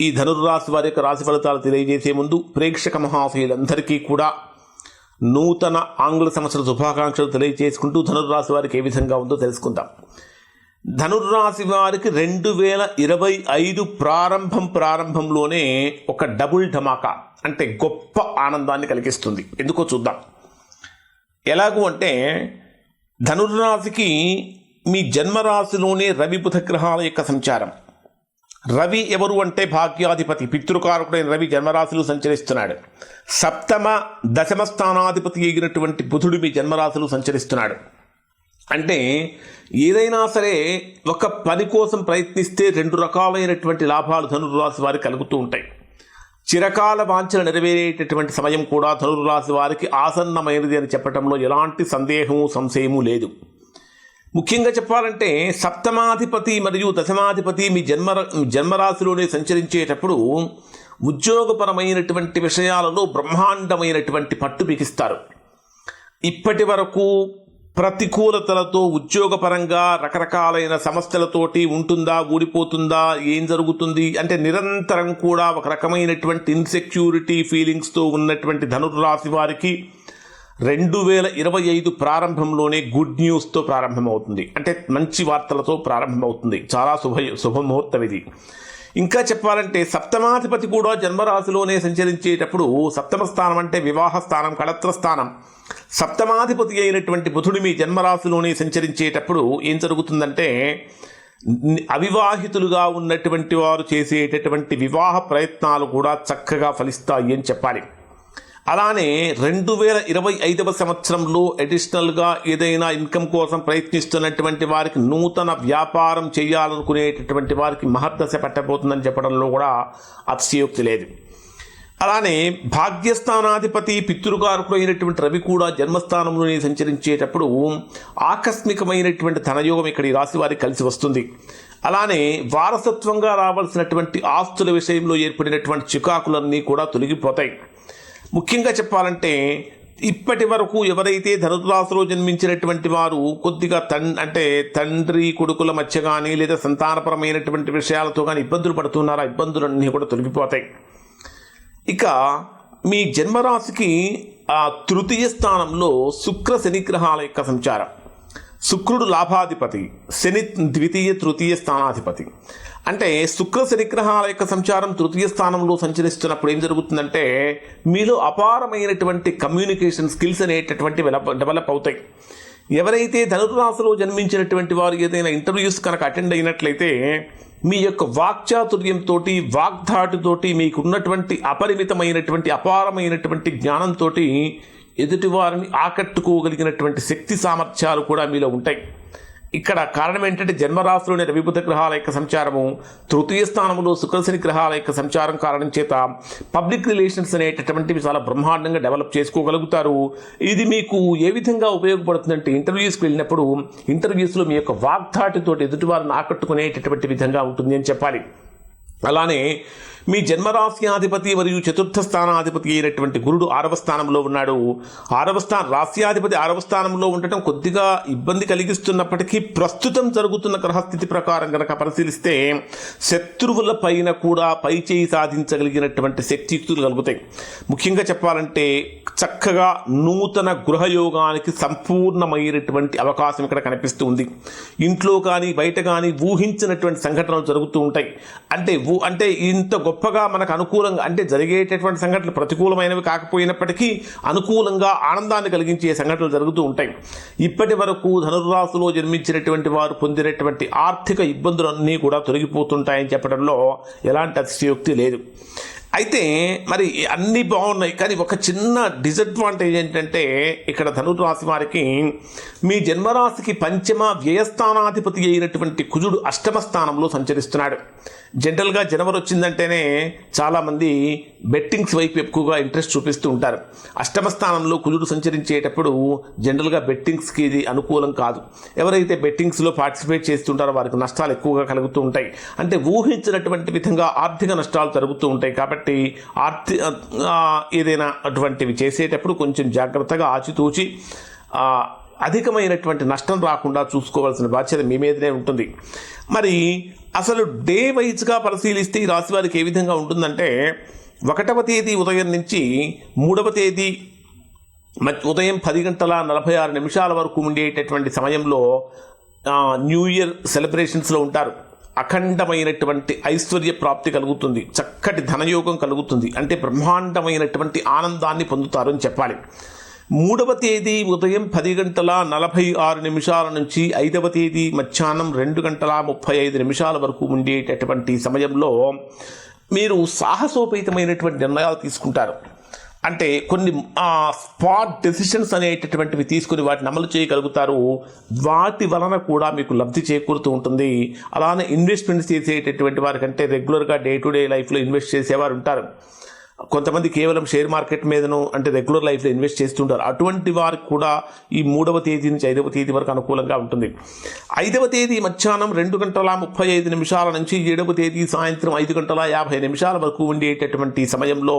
ఈ ధనుర్రాశి వారి యొక్క రాశి ఫలితాలు తెలియజేసే ముందు ప్రేక్షక మహాశయులందరికీ కూడా నూతన ఆంగ్ల సంవత్సర శుభాకాంక్షలు తెలియజేసుకుంటూ ధనుర్రాశి వారికి ఏ విధంగా ఉందో తెలుసుకుందాం. ధనుర్రాశి వారికి రెండు వేల ఇరవై ఐదు ప్రారంభం ప్రారంభంలోనే ఒక డబుల్ ధమాకా అంటే గొప్ప ఆనందాన్ని కలిగిస్తుంది. ఎందుకో చూద్దాం. ఎలాగూ అంటే ధనుర్రాశికి మీ జన్మరాశిలోనే రవి బుధ గ్రహాల యొక్క సంచారం. రవి ఎవరు అంటే భాగ్యాధిపతి పితృకారకుడైన రవి జన్మరాశులు సంచరిస్తున్నాడు. సప్తమ దశమ స్థానాధిపతి అయినటువంటి బుధుడు మీ జన్మరాశులు సంచరిస్తున్నాడు. అంటే ఏదైనా సరే ఒక పని కోసం ప్రయత్నిస్తే రెండు రకాలైనటువంటి లాభాలు ధనుర్రాశి వారికి కలుగుతూ ఉంటాయి. చిరకాల వాంఛలు నెరవేరేటటువంటి సమయం కూడా ధనుర్రాశి వారికి ఆసన్నమైనది అని చెప్పడంలో ఎలాంటి సందేహము సంశయము లేదు. ముఖ్యంగా చెప్పాలంటే సప్తమాధిపతి మరియు దశమాధిపతి మీ జన్మ జన్మరాశిలోనే సంచరించేటప్పుడు ఉద్యోగపరమైనటువంటి విషయాలలో బ్రహ్మాండమైనటువంటి పట్టు బిగిస్తారు ఇప్పటి వరకు ప్రతికూలతలతో ఉద్యోగపరంగా రకరకాలైన సమస్యలతోటి ఉంటుందా ఊడిపోతుందా ఏం జరుగుతుంది అంటే నిరంతరం కూడా ఒక రకమైనటువంటి ఇన్సెక్యూరిటీ ఫీలింగ్స్తో ఉన్నటువంటి ధనుర్రాశి వారికి రెండు వేల ఇరవై ఐదు ప్రారంభంలోనే గుడ్ న్యూస్తో ప్రారంభమవుతుంది. అంటే మంచి వార్తలతో ప్రారంభమవుతుంది. చాలా శుభ శుభముహూర్తం ఇది. ఇంకా చెప్పాలంటే సప్తమాధిపతి కూడా జన్మరాశిలోనే సంచరించేటప్పుడు సప్తమ స్థానం అంటే వివాహ స్థానం కళత్ర స్థానం. సప్తమాధిపతి అయినటువంటి బుధుడు మీ జన్మరాశిలోనే సంచరించేటప్పుడు ఏం జరుగుతుందంటే అవివాహితులుగా ఉన్నటువంటి వారు చేసేటటువంటి వివాహ ప్రయత్నాలు కూడా చక్కగా ఫలిస్తాయి అని చెప్పాలి. అలానే రెండు వేల ఇరవై ఐదవ సంవత్సరంలో అడిషనల్గా ఏదైనా ఇన్కమ్ కోసం ప్రయత్నిస్తున్నటువంటి వారికి నూతన వ్యాపారం చేయాలనుకునేటటువంటి వారికి మహద్దశ పెట్టబోతుందని చెప్పడంలో కూడా అతిశయోక్తి లేదు. అలానే భాగ్యస్థానాధిపతి పితృకారకుడు అయినటువంటి రవి కూడా జన్మస్థానంలోనే సంచరించేటప్పుడు ఆకస్మికమైనటువంటి ధనయోగం ఇక్కడ ఈ రాశి వారికి కలిసి వస్తుంది. అలానే వారసత్వంగా రావాల్సినటువంటి ఆస్తుల విషయంలో ఏర్పడినటువంటి చికాకులన్నీ కూడా తొలగిపోతాయి. ముఖ్యంగా చెప్పాలంటే ఇప్పటి వరకు ఎవరైతే ధనురాశిలో జన్మించినటువంటి వారు కొద్దిగా తన్ అంటే తండ్రి కొడుకుల మధ్య కానీ లేదా సంతానపరమైనటువంటి విషయాలతో కానీ ఇబ్బందులు పడుతున్నారా? ఆ ఇబ్బందులన్నీ కూడా తొలగిపోతాయి. ఇక మీ జన్మరాశికి ఆ తృతీయ స్థానంలో శుక్ర శనిగ్రహాల యొక్క సంచారం. శుక్రుడు లాభాధిపతి శని ద్వితీయ తృతీయ స్థానాధిపతి. అంటే శుక్ర శనిగ్రహాల యొక్క సంచారం తృతీయ స్థానంలో సంచరిస్తున్నప్పుడు ఏం జరుగుతుందంటే మీలో అపారమైనటువంటి కమ్యూనికేషన్ స్కిల్స్ అనేటటువంటి డెవలప్ అవుతాయి. ఎవరైతే ధనుర్రాశిలో జన్మించినటువంటి వారు ఏదైనా ఇంటర్వ్యూస్ కనుక అటెండ్ అయినట్లయితే మీ యొక్క వాక్చాతుర్యంతో వాగ్ధాటితోటి మీకున్నటువంటి అపరిమితమైనటువంటి అపారమైనటువంటి జ్ఞానంతో ఎదుటివారిని ఆకట్టుకోగలిగినటువంటి శక్తి సామర్థ్యాలు కూడా మీలో ఉంటాయి. ఇక్కడ కారణం ఏంటంటే జన్మరాశిలోని రవిబుధ గ్రహాల యొక్క సంచారము తృతీయ స్థానంలో శుక్రశని గ్రహాల యొక్క సంచారం కారణం చేత పబ్లిక్ రిలేషన్స్ అనేటటువంటివి చాలా బ్రహ్మాండంగా డెవలప్ చేసుకోగలుగుతారు. ఇది మీకు ఏ విధంగా ఉపయోగపడుతుందంటే ఇంటర్వ్యూస్కి వెళ్ళినప్పుడు ఇంటర్వ్యూస్లో మీ యొక్క వాగ్ధాటితో ఎదుటివారిని ఆకట్టుకునేటటువంటి విధంగా ఉంటుంది అని చెప్పాలి. అలానే మీ జన్మరాశ్యాధిపతి మరియు చతుర్థ స్థానాధిపతి అయినటువంటి గురుడు ఆరవ స్థానంలో ఉన్నాడు. ఆరవ స్థానం రాశ్యాధిపతి ఆరవ స్థానంలో ఉండటం కొద్దిగా ఇబ్బంది కలిగిస్తున్నప్పటికీ ప్రస్తుతం జరుగుతున్న గ్రహస్థితి ప్రకారం కనుక పరిశీలిస్తే శత్రువుల పైన కూడా పై చేయి సాధించగలిగినటువంటి శక్తియుక్తులు కలుగుతాయి. ముఖ్యంగా చెప్పాలంటే చక్కగా నూతన గృహయోగానికి సంపూర్ణమైనటువంటి అవకాశం ఇక్కడ కనిపిస్తూ ఉంది. ఇంట్లో కానీ బయట కానీ ఊహించినటువంటి సంఘటనలు జరుగుతూ ఉంటాయి. అంటే ఊ అంటే ఇంత గొప్పగా మనకు అనుకూలంగా అంటే జరిగేటటువంటి సంఘటనలు ప్రతికూలమైనవి కాకపోయినప్పటికీ అనుకూలంగా ఆనందాన్ని కలిగించే సంఘటనలు జరుగుతూ ఉంటాయి. ఇప్పటి వరకు ధనుర్రాశిలో జన్మించినటువంటి వారు పొందినటువంటి ఆర్థిక ఇబ్బందులన్నీ కూడా తొలగిపోతుంటాయని చెప్పడంలో ఎలాంటి అతిశయోక్తి లేదు. అయితే మరి అన్నీ బాగున్నాయి కానీ ఒక చిన్న డిసడ్వాంటేజ్ ఏంటంటే ఇక్కడ ధనుర్ రాశి వారికి మీ జన్మరాశికి పంచమ వ్యయస్థానాధిపతి అయినటువంటి కుజుడు అష్టమ స్థానంలో సంచరిస్తున్నాడు. జనరల్గా జనవరి వచ్చిందంటేనే చాలామంది బెట్టింగ్స్ వైపు ఎక్కువగా ఇంట్రెస్ట్ చూపిస్తూ ఉంటారు. అష్టమ స్థానంలో కుజుడు సంచరించేటప్పుడు జనరల్గా బెట్టింగ్స్కి ఇది అనుకూలం కాదు. ఎవరైతే బెట్టింగ్స్లో పార్టిసిపేట్ చేస్తుంటారో వారికి నష్టాలు ఎక్కువగా కలుగుతూ ఉంటాయి. అంటే ఊహించినటువంటి విధంగా ఆర్థిక నష్టాలు జరుగుతూ ఉంటాయి. కాబట్టి కాబట్టి ఆ, ఏదైనా అటువంటివి చేసేటప్పుడు కొంచెం జాగ్రత్తగా ఆచితూచి అధికమైనటువంటి నష్టం రాకుండా చూసుకోవాల్సిన బాధ్యత మీ మీదనే ఉంటుంది. మరి అసలు డే వైజ్గా పరిశీలిస్తే ఈ రాశి వారికి ఏ విధంగా ఉంటుందంటే ఒకటవ తేదీ ఉదయం నుంచి మూడవ తేదీ ఉదయం పది గంటల నలభై ఆరు నిమిషాల వరకు ఉండేటటువంటి సమయంలో న్యూ ఇయర్ సెలబ్రేషన్స్లో ఉంటారు. అఖండమైనటువంటి ఐశ్వర్య ప్రాప్తి కలుగుతుంది. చక్కటి ధనయోగం కలుగుతుంది. అంటే బ్రహ్మాండమైనటువంటి ఆనందాన్ని పొందుతారు అని చెప్పాలి. మూడవ తేదీ ఉదయం పది గంటల నలభై ఆరు నిమిషాల నుంచి ఐదవ తేదీ మధ్యాహ్నం రెండు గంటల ముప్పై ఐదు నిమిషాల వరకు ఉండేటటువంటి సమయంలో మీరు సాహసోపేతమైనటువంటి నిర్ణయాలు తీసుకుంటారు. అంటే కొన్ని స్పాట్ డెసిషన్స్ అనేటటువంటివి తీసుకుని వాటిని అమలు చేయగలుగుతారు. వాటి వలన కూడా మీకు లబ్ధి చేకూరుతూ ఉంటుంది. అలానే ఇన్వెస్ట్మెంట్స్ చేసేటటువంటి వారికంటే రెగ్యులర్గా డే టు డే లైఫ్లో ఇన్వెస్ట్ చేసేవారు ఉంటారు. కొంతమంది కేవలం షేర్ మార్కెట్ మీదను అంటే రెగ్యులర్ లైఫ్లో ఇన్వెస్ట్ చేస్తుంటారు. అటువంటి వారికి కూడా ఈ మూడవ తేదీ నుంచి ఐదవ తేదీ వరకు అనుకూలంగా ఉంటుంది. ఐదవ తేదీ మధ్యాహ్నం రెండు గంటల ముప్పై ఐదు నిమిషాల నుంచి ఏడవ తేదీ సాయంత్రం ఐదు గంటల యాభై నిమిషాల వరకు ఉండేటటువంటి సమయంలో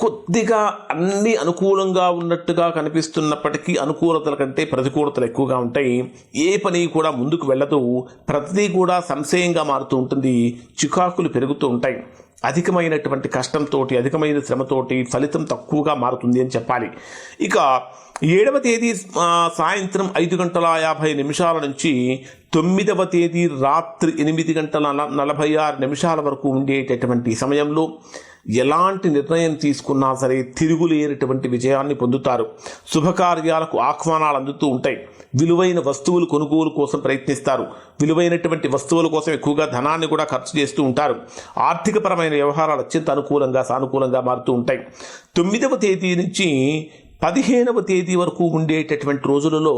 కొద్దిగా అన్ని అనుకూలంగా ఉన్నట్టుగా కనిపిస్తున్నప్పటికీ అనుకూలతల కంటే ప్రతికూలతలు ఎక్కువగా ఉంటాయి. ఏ పని కూడా ముందుకు వెళ్ళదు. ప్రతిదీ కూడా సంశయంగా మారుతూ ఉంటుంది. చికాకులు పెరుగుతూ ఉంటాయి. అధికమైనటువంటి కష్టంతో అధికమైన శ్రమతోటి ఫలితం తక్కువగా మారుతుంది అని చెప్పాలి. ఇక ఏడవ తేదీ సాయంత్రం ఐదు గంటల యాభై నిమిషాల నుంచి తొమ్మిదవ తేదీ రాత్రి ఎనిమిది గంటల నలభై ఆరు నిమిషాల వరకు ఉండేటటువంటి సమయంలో ఎలాంటి నిర్ణయం తీసుకున్నా సరే తిరుగులేనటువంటి విజయాన్ని పొందుతారు. శుభకార్యాలకు ఆహ్వానాలు అందుతూ ఉంటాయి. విలువైన వస్తువులు కొనుగోలు కోసం ప్రయత్నిస్తారు. విలువైనటువంటి వస్తువుల కోసం ఎక్కువగా ధనాన్ని కూడా ఖర్చు చేస్తూ ఉంటారు. ఆర్థికపరమైన వ్యవహారాలు అత్యంత అనుకూలంగా సానుకూలంగా మారుతూ ఉంటాయి. తొమ్మిదవ తేదీ నుంచి పదిహేనవ తేదీ వరకు ఉండేటటువంటి రోజులలో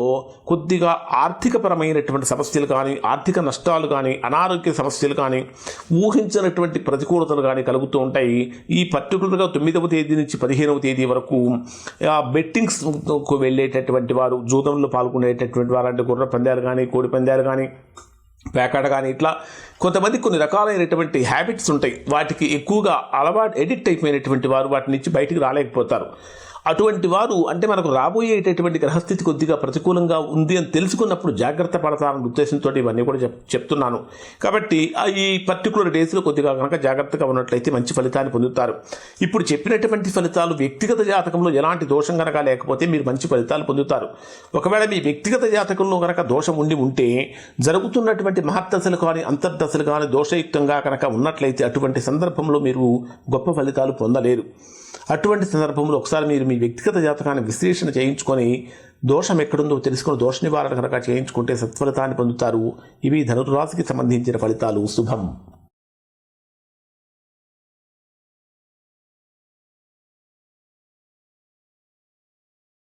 కొద్దిగా ఆర్థికపరమైనటువంటి సమస్యలు కానీ ఆర్థిక నష్టాలు కానీ అనారోగ్య సమస్యలు కానీ ఊహించినటువంటి ప్రతికూలతలు కానీ కలుగుతూ ఉంటాయి. ఈ పర్టికులర్గా తొమ్మిదవ తేదీ నుంచి పదిహేనవ తేదీ వరకు ఆ బెట్టింగ్స్కు వెళ్ళేటటువంటి వారు జూదంలో పాల్గొనేటటువంటి వారు అంటే గుర్ర పందాలు కానీ కోడి పందాలు కానీ పేకాట కానీ ఇట్లా కొంతమంది కొన్ని రకాలైనటువంటి హ్యాబిట్స్ ఉంటాయి. వాటికి ఎక్కువగా అలవాటు ఎడిక్ట్ అయిపోయినటువంటి వారు వాటి నుంచి బయటికి రాలేకపోతారు. అటువంటి వారు అంటే మనకు రాబోయేటటువంటి గ్రహస్థితి కొద్దిగా ప్రతికూలంగా ఉంది అని తెలుసుకున్నప్పుడు జాగ్రత్త పడతారన్న ఉద్దేశంతో ఇవన్నీ కూడా చెప్ చెప్తున్నాను. కాబట్టి ఆ ఈ పర్టికులర్ డేస్లో కొద్దిగా కనుక జాగ్రత్తగా ఉన్నట్లయితే మంచి ఫలితాన్ని పొందుతారు. ఇప్పుడు చెప్పినటువంటి ఫలితాలు వ్యక్తిగత జాతకంలో ఎలాంటి దోషం కనుక లేకపోతే మీరు మంచి ఫలితాలు పొందుతారు. ఒకవేళ మీ వ్యక్తిగత జాతకంలో కనుక దోషం ఉండి ఉంటే జరుగుతున్నటువంటి మహర్దశలు కానీ అంతర్దశలు కానీ దోషయుక్తంగా కనుక ఉన్నట్లయితే అటువంటి సందర్భంలో మీరు గొప్ప ఫలితాలు పొందలేరు. అటువంటి సందర్భంలో ఒకసారి మీరు మీ వ్యక్తిగత జాతకాన్ని విశ్లేషణ చేయించుకొని దోషం ఎక్కడుందో తెలుసుకుని దోష నివారణ కనుక చేయించుకుంటే సత్ఫలితాన్ని పొందుతారు. ఇవి ధనురాశికి సంబంధించిన ఫలితాలు. శుభం.